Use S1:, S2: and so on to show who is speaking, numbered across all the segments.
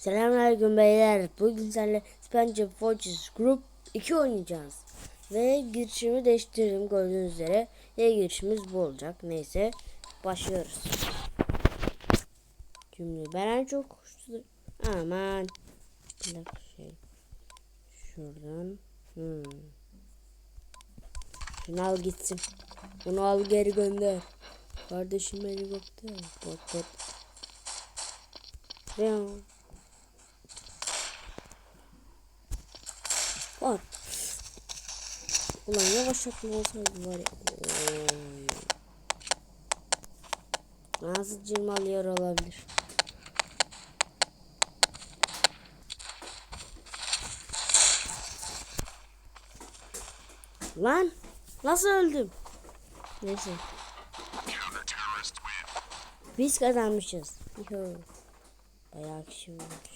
S1: Selamünaleyküm beyler. Bugün sizlerle Spence Forces Group 2 oynayacağız. Ve girişimi değiştirdim gördüğünüz üzere. Yeni girişimiz bu olacak. Neyse başlıyoruz. Şimdi ben en çok aman bir dakika şey şuradan hmm. Şunu al gitsin. Bunu al geri gönder. Kardeşim helikopter. Bot bot. Ya. Var. Ulan yavaşlatma olsaydı var ya. Oy. Nasıl cırmalıyor olabilir. Lan nasıl öldüm? Neyse. Biz kazanmışız. Bayağı kişi vurmuştu.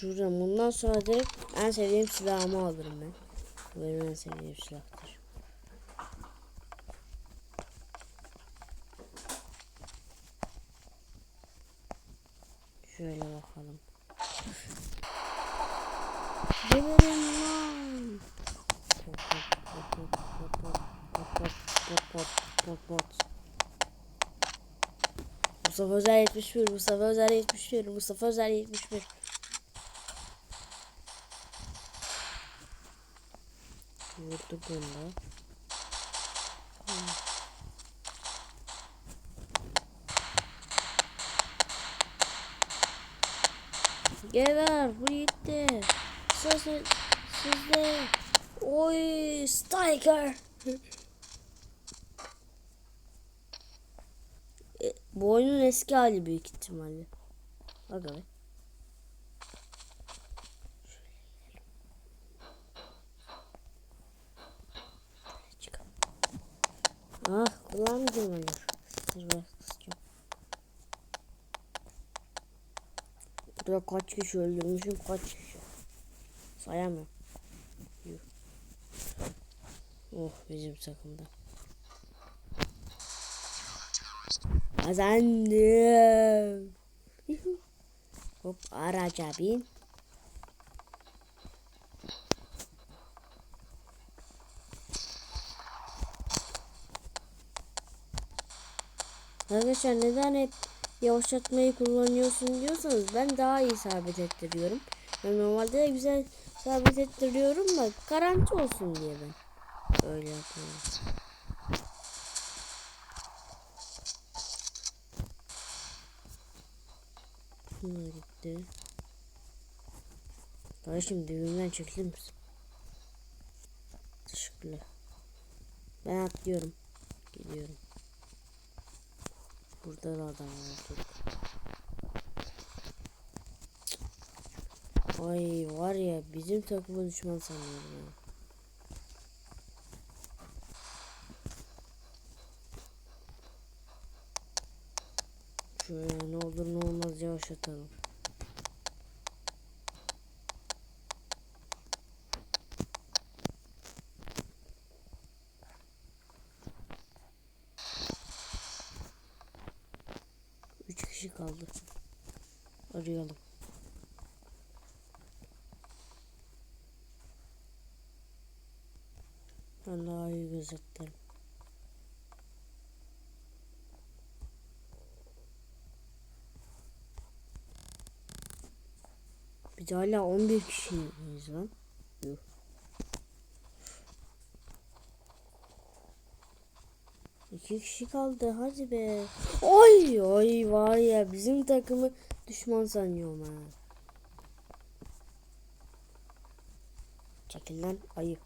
S1: Şuradan bundan sonra direkt en sevdiğim silahımı alırım ben. Bu benim en sevdiğim silahtır. Şöyle bakalım. Gelirim lan. Pot pot pot pot pot pot pot pot Mustafa Özel 71, Mustafa Özel 71, Mustafa Özel 71. Vurduk onu da. Geber bu gitti. Söz sizde. Oy Striker. E, bu oyunun eski hali büyük ihtimalle. Bak Burada kaç kişi öldürmüşüm kaç kişi. Sayamam. Oh bizim takımda. Kazandım. Hop araca bin. Arkadaşlar neden hep yavaşlatmayı kullanıyorsun diyorsanız ben daha iyi sabit ettiriyorum. Ben normalde de güzel sabit ettiriyorum da garanti olsun diye ben öyle yapıyorum. Bunlar gitti. Kardeşim düğümden çekilir misin? Teşekkürler. Ben atlıyorum. Gidiyorum. Burada da adam var. Ay var ya bizim takımı düşman sanıyorum ya. Şöyle ne olur ne olmaz yavaşlatalım. Üç kişi kaldı. Arayalım. İyi gözetlerim. Biz hala 11 kişiyiz lan. Yuh. İki kişi kaldı hadi be. Oy oy var ya bizim takımı düşman sanıyorum ha. Çekil lan ayı.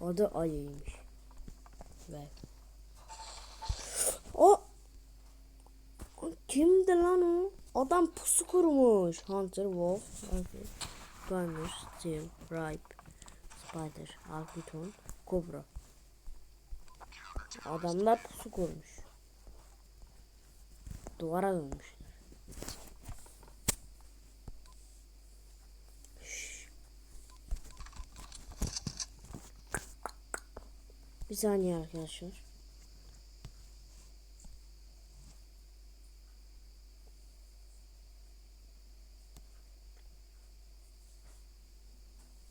S1: O da ayıymış. Ver. O O kimdi lan o? Adam pusu kurmuş. Hunter, Wolf, Gunner, Steel, Ripe, Spider, Alpiton, Cobra. Adamlar pusu kurmuş. Duvara dönmüş. Bir saniye arkadaşlar.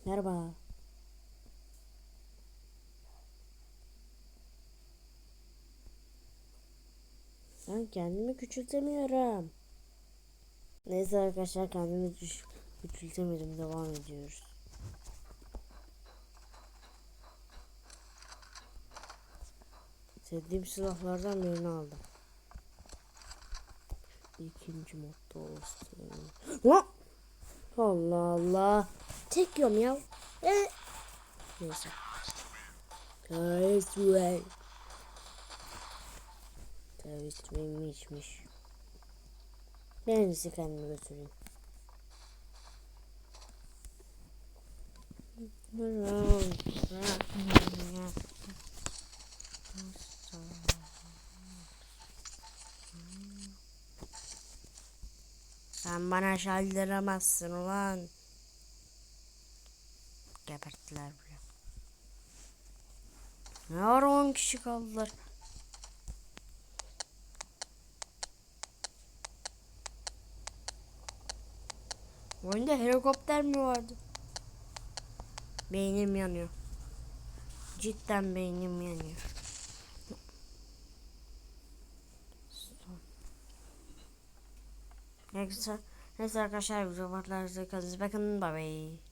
S1: Merhaba. Kendimi küçültemiyorum. Neyse arkadaşlar kendimi küçültemedim. Devam ediyoruz. Sevdiğim silahlardan birini aldım. İkinci modda olsun. Allah Allah. Tek yiyorum ya. E. Neyse. Kaysvay. Terörist benim içmiş. Ben en iyisi kendimi götüreyim. Sen bana şaldıramazsın ulan. Geberttiler bile. Ne var 10 kişi kaldılar. Oyunda helikopter mi vardı? Beynim yanıyor. Cidden beynim yanıyor. Neyse, neyse arkadaşlar videolarınızı kalın. Bakın bye bye.